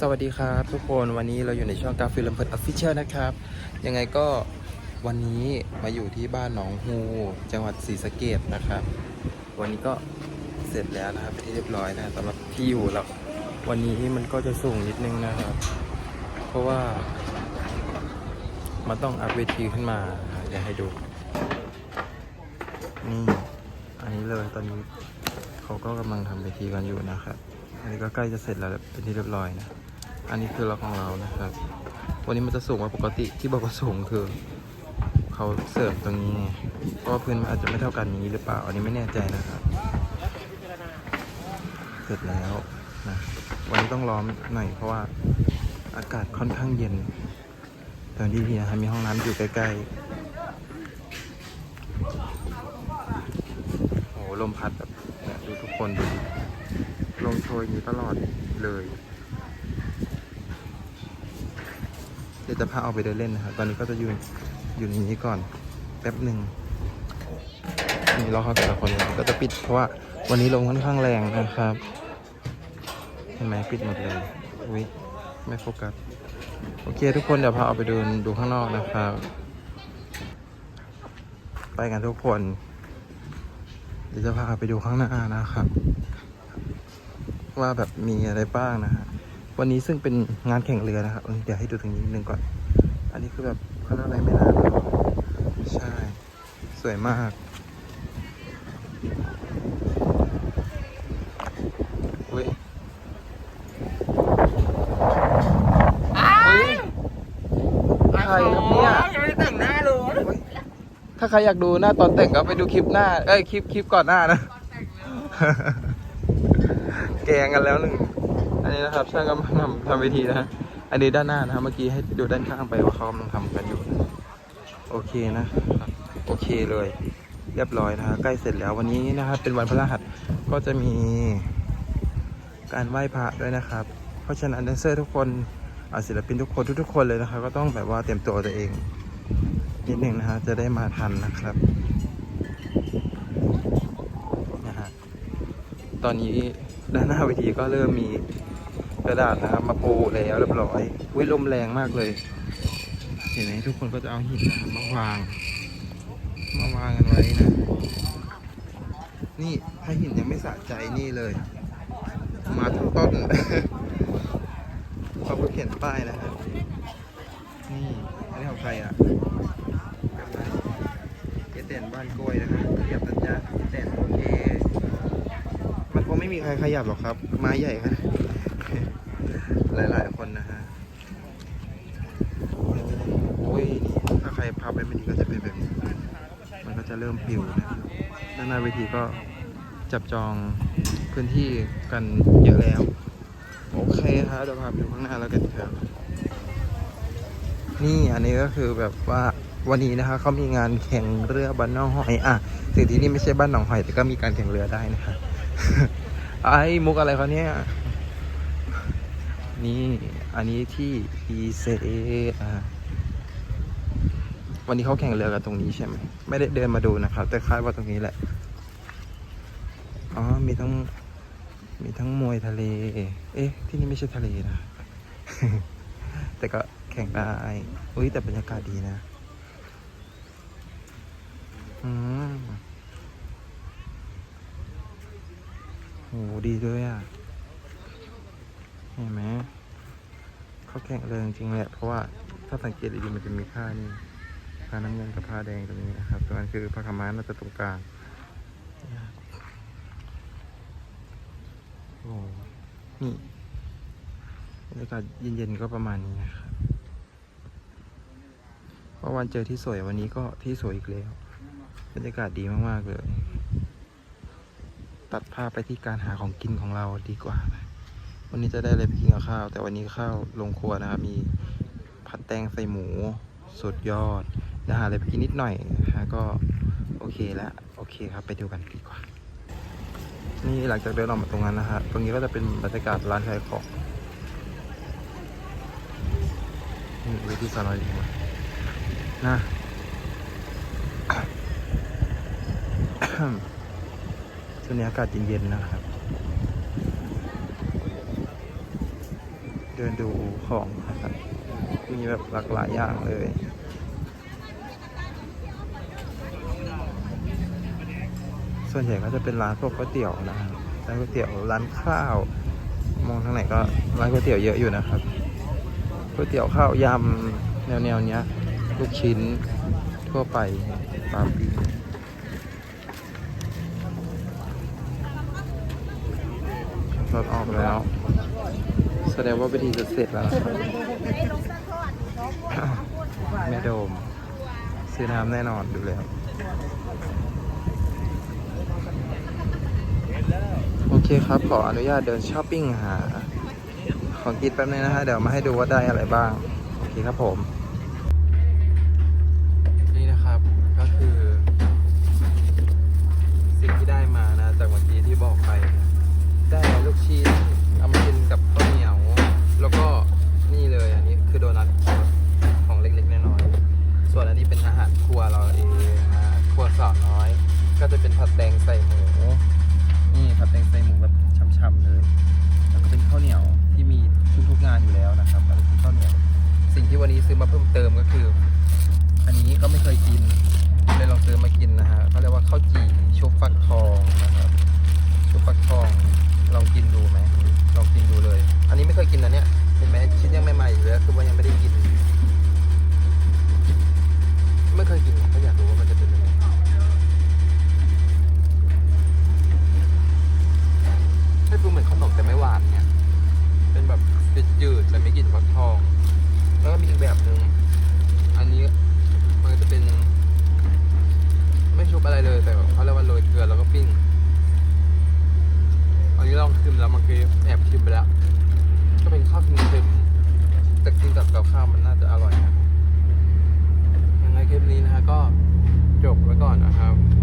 สวัสดีครับทุกคนวันนี้เราอยู่ในช่องกาฟิลลำเพิร์ดออฟฟิเชียลนะครับ ยังไงก็วันนี้มาอยู่ที่บ้านหนองฮูจังหวัดศรีสะเกดนะครับ วันนี้ก็เสร็จแล้วนะครับเป็นที่เรียบร้อยนะสำหรับที่อยู่เราวันนี้มันก็จะสูงนิดนึงนะครับ เพราะว่า มันต้องอัพเวทีขึ้นมาเดี๋ยวให้ดูนี่อันนี้เลยตอนนี้เขาก็กำลังทำเวทีกันอยู่นะครับ อันนี้ก็ใกล้จะเสร็จแล้วเป็นที่เรียบร้อยนะ อันนี้คือเราของเรานะครับ วันนี้มันจะสูงกว่าปกติที่บอกว่าสูงคือเขาเสริมตรงนี้ไงเพราะพื้นมันอาจจะไม่เท่ากันนี้หรือเปล่า อันนี้ไม่แน่ใจนะครับ เสร็จแล้วนะวันนี้ต้องล้อมหน่อยเพราะว่าอากาศค่อนข้างเย็นตอนที่ดีนะครับมีห้องน้ำอยู่ใกล้ๆโอ้ลมพัดแบบเนี่ยดูทุกคนดูดิ ลมโชยอย่างนี้ตลอดเลย เดี๋ยวจะพาออกไปเดินเล่นนะครับ ตอนนี้ก็จะยืนอยู่ในนี้ก่อนแป๊บหนึ่งนี่รอเขาแต่ละคนก็จะปิดเพราะว่าวันนี้ลมค่อนข้างแรงนะครับ เห็นไหมปิดหมดเลยอุ้ยไม่โฟกัส โอเค ทุกคนเดี๋ยวพาออกไปเดินดูข้างนอกนะครับ ไปกันทุกคน เดี๋ยวจะพาไปดูข้างหน้านะครับ ว่าแบบมีอะไรบ้างนะฮะวันนี้ซึ่งเป็นงานแข่งเรือนะครับเออเดี๋ยวให้ดูตรงนี้นิดนึงก่อน อันนี้คือแบบเขาเรียกอะไรไม่นานใช่ สวยมากอุ้ยอุ๊ยใครครับเนี่ยยังไม่ได้แต่งหน้าเลยถ้าใครอยากดูหน้าตอนแต่งก็ไปดูคลิปหน้า เอ้ยคลิปคลิปก่อนหน้านะ แกงกันแล้วหนึ่งอันนี้นะครับช่างกำลังทำทำเวทีนะอันนี้ด้านหน้านะครับเมื่อกี้ให้ดูด้านข้างไปว่าเขากำลังทำกันอยู่ โอเคนะครับโอเคเลย เรียบร้อยนะใกล้เสร็จแล้ววันนี้นะครับเป็นวันพฤหัสก็จะมีการไหว้พระด้วยนะครับ เพราะฉะนั้นแดนเซอร์ทุกคนศิลปินทุกคนทุกๆคนเลยนะครับ ก็ต้องแบบว่าเตรียมตัวตัวเองนิดหนึ่งนะฮะจะได้มาทันนะครับนะฮะตอนนี้ ด้านหน้าเวทีก็เริ่มมีกระดาษนะครับมาปูแล้วเรียบร้อยวิลมแรงมากเลย เห็นไหมทุกคนก็จะเอาหินนะครับมาวาง มาวางกันไว้นะ นี่ถ้าหินยังไม่สะใจนี่เลย มาทั้งต้นเขาเพิ่งเขียนป้ายนะครับนี่อันนี้ของใครอะ เจเต่นบ้านกล้วยนะครับขยับนะจ๊ะเจเต่นโอเค มันคง ไม่มีใครขยับหรอกครับ ไม้ใหญ่ครับหลายๆคนนะฮะโอ้ยถ้าใครพับไปไม่ดีก็จะเป็นแบบนี้ มันก็จะเริ่มปิวนะด้านหน้าเวทีก็จับจองพื้นที่กันเยอะแล้ว โอเคครับเดี๋ยวพาไปดูข้างหน้าแล้วกันครับนี่อันนี้ก็คือแบบว่าวันนี้นะคะเขามีงานแข่งเรือบ้านหนองหอยอะถึงที่นี่ไม่ใช่บ้านหนองหอยแต่ก็มีการแข่งเรือได้นะคะ ไอ้มุกอะไรเขาเนี่ย นี่ อันนี้ที่ e c a อะวันนี้เขาแข่งเรือกันตรงนี้ใช่ไหม ไม่ได้เดินมาดูนะครับ แต่คาดว่าตรงนี้แหละ อ๋อ มีทั้ง มีทั้งมวยทะเล เอ๊ะ ที่นี่ไม่ใช่ทะเลนะ แต่ก็แข่งได้ อุ้ยแต่บรรยากาศดีนะ อืม หดีด้วยอะ เห็นไหมเขาแข่งเลยจริงแหละ เพราะว่าถ้าสังเกตดีๆมันจะมีผ้านี่ผ้าน้ำเงินกับผ้าแดงตรงนี้นะครับตรงนั้นคือผ้าขม้าน่าจะตรงกลางโอ้นี่บรรยากาศเย็นๆก็ประมาณนี้นะครับเพราะวันเจอที่สวยวันนี้ก็ที่สวยอีกแล้ว บรรยากาศดีมากๆเลย ตัดภาพไปที่การหาของกินของเราดีกว่าวันนี้จะได้อะไรไปกินกับข้าว แต่วันนี้ข้าวลงครัวนะครับมีผัดแตงใส่หมูสุดยอดนะหาอะไรไปกินนิดหน่อยนะฮะก็โอเคแล้วโอเคครับไปดูกันดีกว่า นี่หลังจากเดินออกมาตรงนั้นนะฮะตรงนี้ก็จะเป็นบรรยากาศร้านขายของนี่เวทีสอยนะ ช่วงนี้อากาศเย็นๆนะครับ เดินดูของนะครับมีแบบหลากหลายอย่างเลยส่วนใหญ่ก็จะเป็นร้านพวกก๋วยเตี๋ยวนะครับร้านก๋วยเตี๋ยวร้านข้าว มองทางไหนก็ร้านก๋วยเตี๋ยวเยอะอยู่นะครับก๋วยเตี๋ยวข้าวยำแนวๆเนี้ยลูกชิ้นทั่วไปตามปี อดออกแล้ว แสดงว่าพิธีจะเสร็จแล้วแม่โดม ซื้อน้ำแน่นอนดูแล้ว โอเคครับ ขออนุญาตเดินช้อปปิ้งหา ของกินแป๊บนึงนะฮะ เดี๋ยวมาให้ดูว่าได้อะไรบ้าง โอเคครับผมนี่นะครับก็คือสิ่งที่ได้มานะจากวันที่ที่บอกไป I have